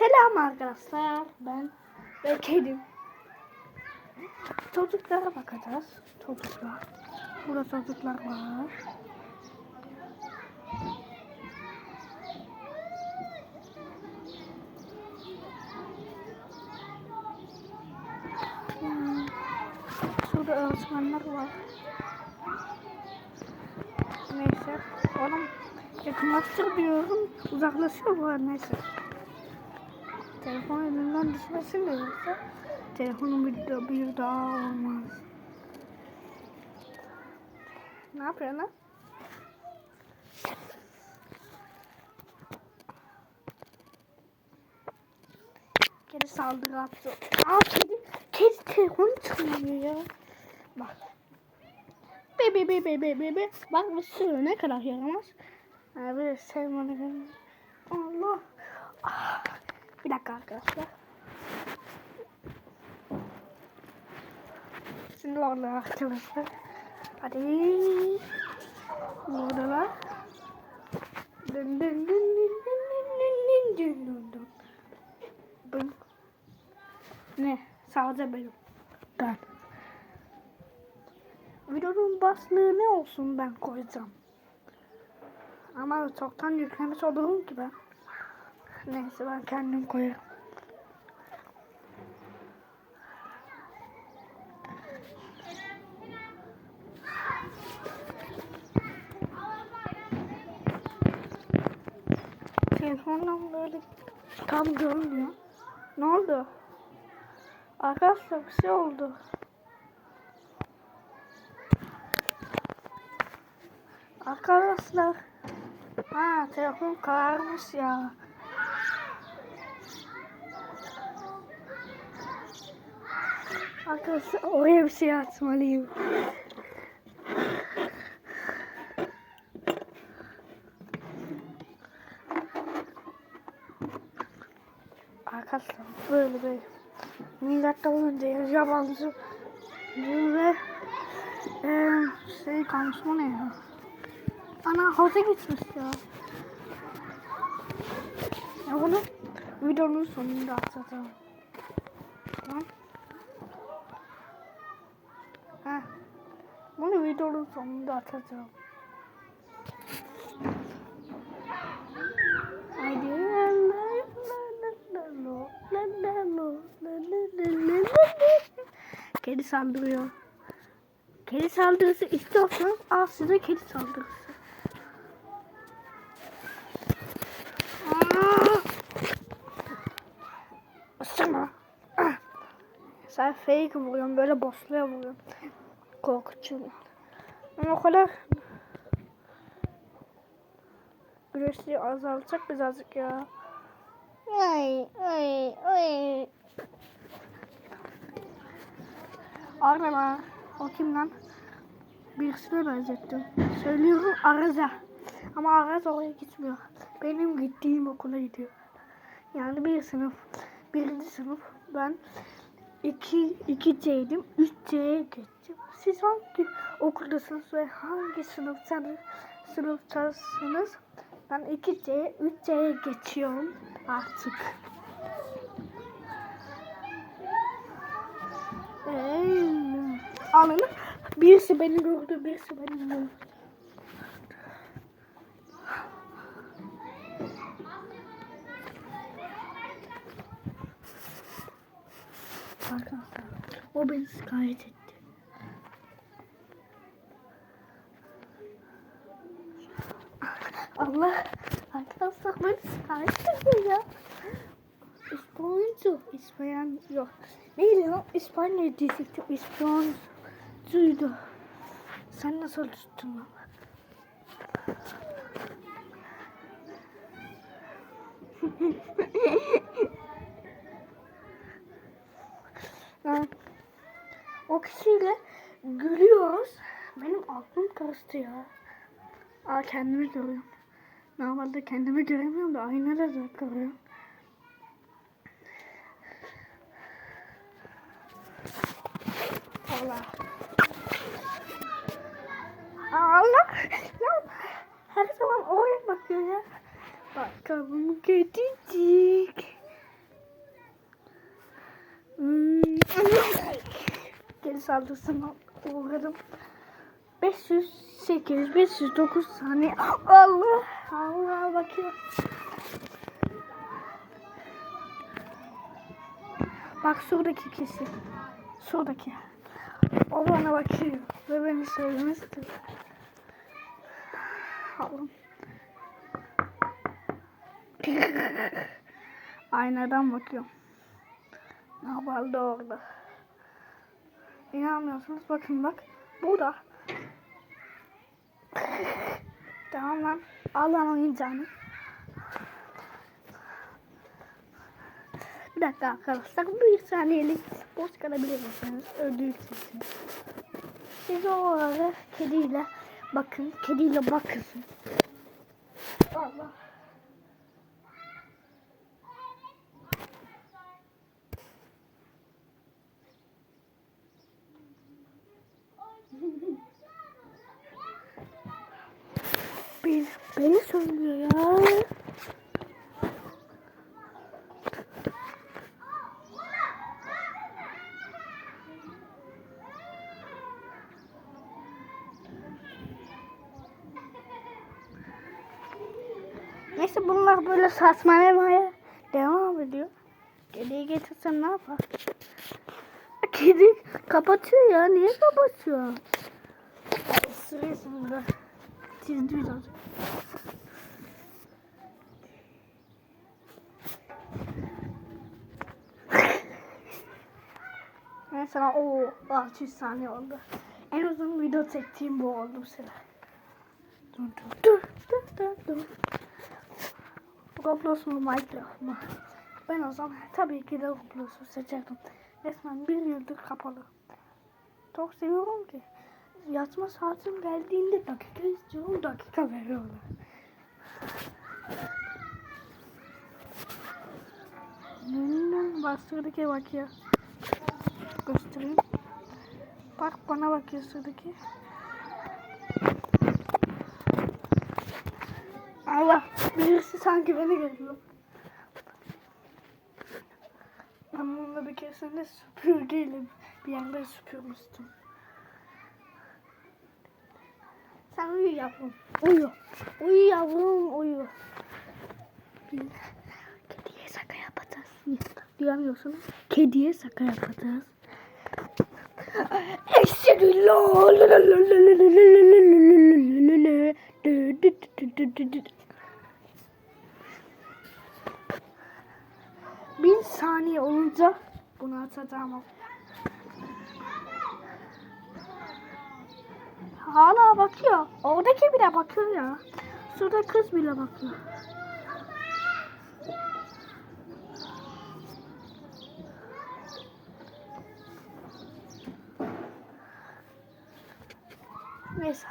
Selam arkadaşlar. Ben ve kedim. Çocuklara bakacağız. Çocuklar. Burada çocuklar var. Hmm. Şurada öğretmenler var. Neyse. Oğlum yakınlaştır diyorum. Uzaklaşıyor bu neyse. Telefon elimden düşmesin de yoksa telefonum bir, bir daha olmaz. Ne yapıyorsun lan? Kedi saldırı attı. Aa kedi, kedi telefonu çalıyor ya. Bak. Be be be be be be be. Bak bu sürü ne kadar yaramaz. Abi sevmeni Allah. Ah. Dakika arkadaşlar. Şimdi orada arkadaşlar. Hadi. Oradalar. Dın dın dın dın dın dın dın dın dın dın. Bın. Ne? Sadece benim. Ben. Videonun başlığı ne olsun ben koyacağım. Ama çoktan yüklemiş olurum ki. Neyse ben kendim koyarım. Telefondan böyle tam görünmüyor. Ne oldu? Arkadaşlar bir şey oldu. Arkadaşlar. Ha telefon kararmış ya. Arkadaşlar oraya bir şey atmalıyım. Arkadaşlar böyle bir milattan önce yabancı ve e, şey kalmış ne ya? Ana havuza gitmiş ya. Ya bunu videonun sonunda atacağım. Tamam. Heh. Bunu videonun sonunda atacağım. Kedi saldırıyor. Kedi saldırısı istiyorsanız al size kedi saldırısı. Ah! Isırma. Ah! Sen fake vuruyorsun böyle bossluya vuruyorsun. Korkutuyorsun. Ama o kadar güneşliği azaltacak birazcık ya. Ay ay ay. Arama. O kim lan? Birisine benzettim. Söylüyorum Araz'a. Ama Araz oraya gitmiyor. Benim gittiğim okula gidiyor. Yani bir sınıf. Birinci sınıf. Ben 2 iki, C'ydim. 3C'ye geçtim. Siz hangi okuldasınız ve hangi sınıftanız, sınıftasınız? Ben 2C, 3C'ye geçiyorum artık. Eee, anladın? Birisi beni gördü, birisi beni gördü. Arkadaşlar, o beni şikayet etti. Allah, arkadaşlar şikayet etti ya. İspanyolcu, İspanyol yok. Neydi lan? İspanyol diyecektim. İspanyolcuydu. Sen nasıl tuttun lan? Yani o kişiyle gülüyoruz. Benim aklım karıştı ya. Aa kendimi görüyorum. Normalde kendimi göremiyorum da aynada zor görüyorum. Allah. Allah. Lan her zaman oraya bakıyor ya. Bakalım gidecek. Hmm. Geri saldırısına uğradım. 508, 509 saniye. Allah. Allah bakıyor. Bak şuradaki kişi. Şuradaki. O bana bakıyor. Ve beni söylemezdi. Allah'ım. Aynadan bakıyorum. Ne yapalım orada? İnanmıyorsunuz bakın bak. Burada. tamam lan. Al lan oyuncağını. Bir dakika arkadaşlar. Bir saniyelik boş kalabilir misiniz? Öldüğü için. Siz o kediyle bakın. Kediyle bakın. Allah. Bir, beni söylüyor ya. Neyse bunlar böyle saçmalamaya devam ediyor. Kediyi getirsem ne yapar? Kedi kapatıyor ya. Niye kapatıyor? Sırıyorsun da. Çizdi biraz. Mesela o 600 saniye oldu. En uzun video çektiğim bu oldu bu sefer. Dur dur dur dur dur. Roblox mu Minecraft mı? Ben o zaman tabii ki de Roblox'u seçerdim. Resmen bir yıldır kapalı. Çok seviyorum ki. Yatma saatim geldiğinde dakika istiyorum dakika veriyorlar. Hmm, bak sıradaki bak ya. Göstereyim. Bak bana bakıyor sıradaki. Allah birisi sanki beni görüyor. Ben bununla bir keresinde süpürgeyle bir yerleri süpürmüştüm. Sen uyu yavrum. Uyu. Uyu yavrum uyu. Kediye şaka yapacağız. Duyamıyorsunuz. Kediye şaka yapacağız. Bin saniye olunca bunu atacağım. Hala bakıyor. Oradaki bile bakıyor ya. Şurada kız bile bakıyor. Neyse.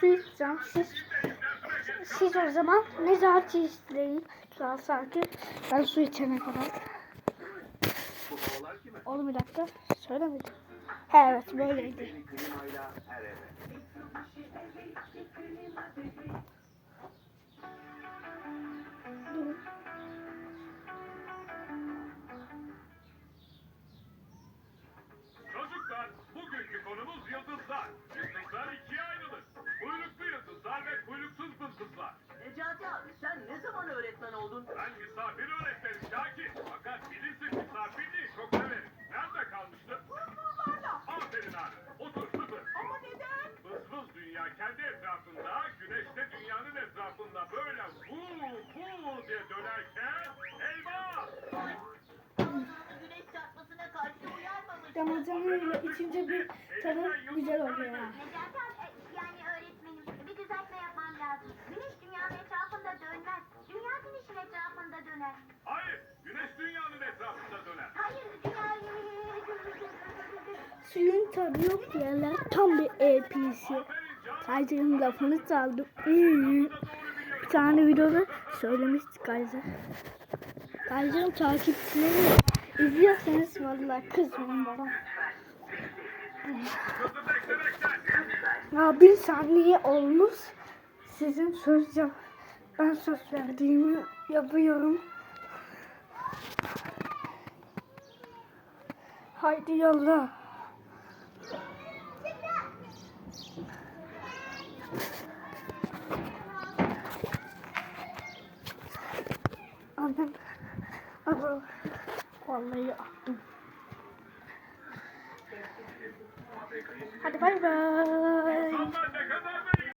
Su içeceğim. Siz, siz o zaman Necati isteyin. Kral sanki ben su içene kadar. Oğlum bir dakika. Söylemedim. Evet böyleydi. Etrafında, güneşte dünyanın etrafında böyle vuu vuu diye dönerken eyvah! Güneş çarpmasına karşı uyarmamış. Ramazan'ın içince bir tadı güzel oluyor yani. Necati abi, e, yani öğretmenim bir düzeltme yapmam lazım. Güneş dünyanın etrafında dönmez. Dünya güneşin etrafında döner. Hayır, güneş dünyanın etrafında döner. Hayır dünya... Suyun tadı yok diyorlar. Tam bir EP'si. Kayser'in lafını çaldım. Bir tane videoda söylemiştik Kayser. Kayser'in takipçileri izliyorsanız vallahi kızmayın bana. Ya bir saniye olmuş. Sizin söz yap. Ben söz verdiğimi yapıyorum. Haydi yolla. Anam. Anam. Vallahi attım. Hadi bay bay.